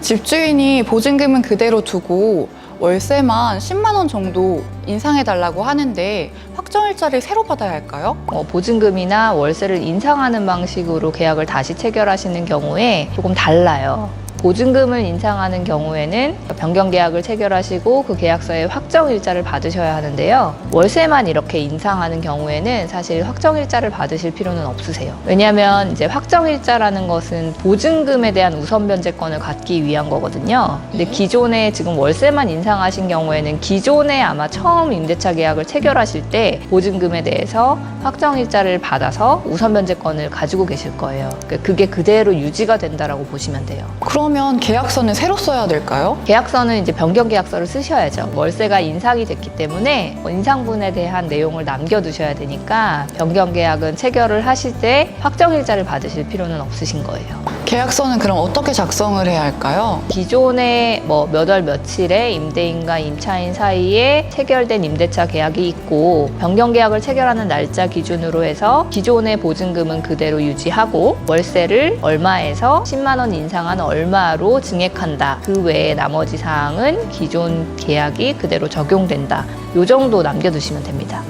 집주인이 보증금은 그대로 두고 월세만 10만 원 정도 인상해 달라고 하는데 확정일자를 새로 받아야 할까요? 어, 보증금이나 월세를 인상하는 방식으로 계약을 다시 체결하시는 경우에 조금 달라요. 보증금을 인상하는 경우에는 변경 계약을 체결하시고 그 계약서에 확정 일자를 받으셔야 하는데요. 월세만 이렇게 인상하는 경우에는 사실 확정 일자를 받으실 필요는 없으세요. 왜냐하면 이제 확정 일자라는 것은 보증금에 대한 우선 변제권을 갖기 위한 거거든요. 근데 기존에 지금 월세만 인상하신 경우에는 기존에 아마 처음 임대차 계약을 체결하실 때 보증금에 대해서 확정 일자를 받아서 우선 변제권을 가지고 계실 거예요. 그러니까 그게 그대로 유지가 된다라고 보시면 돼요. 그 러면 계약서는 새로 써야 될까요? 계약서는 이제 변경 계약서를 쓰셔야죠. 월세가 인상이 됐기 때문에 뭐 인상분에 대한 내용을 남겨두셔야 되니까 변경 계약은 체결을 하실 때 확정 일자를 받으실 필요는 없으신 거예요. 계약서는 그럼 어떻게 작성을 해야 할까요? 기존에 뭐 몇 월 며칠에 임대인과 임차인 사이에 체결된 임대차 계약이 있고 변경 계약을 체결하는 날짜 기준으로 해서 기존의 보증금은 그대로 유지하고 월세를 얼마에서 10만 원 인상한 얼마 로 증액한다. 그 외에 나머지 사항은 기존 계약이 그대로 적용된다. 요 정도 남겨두시면 됩니다.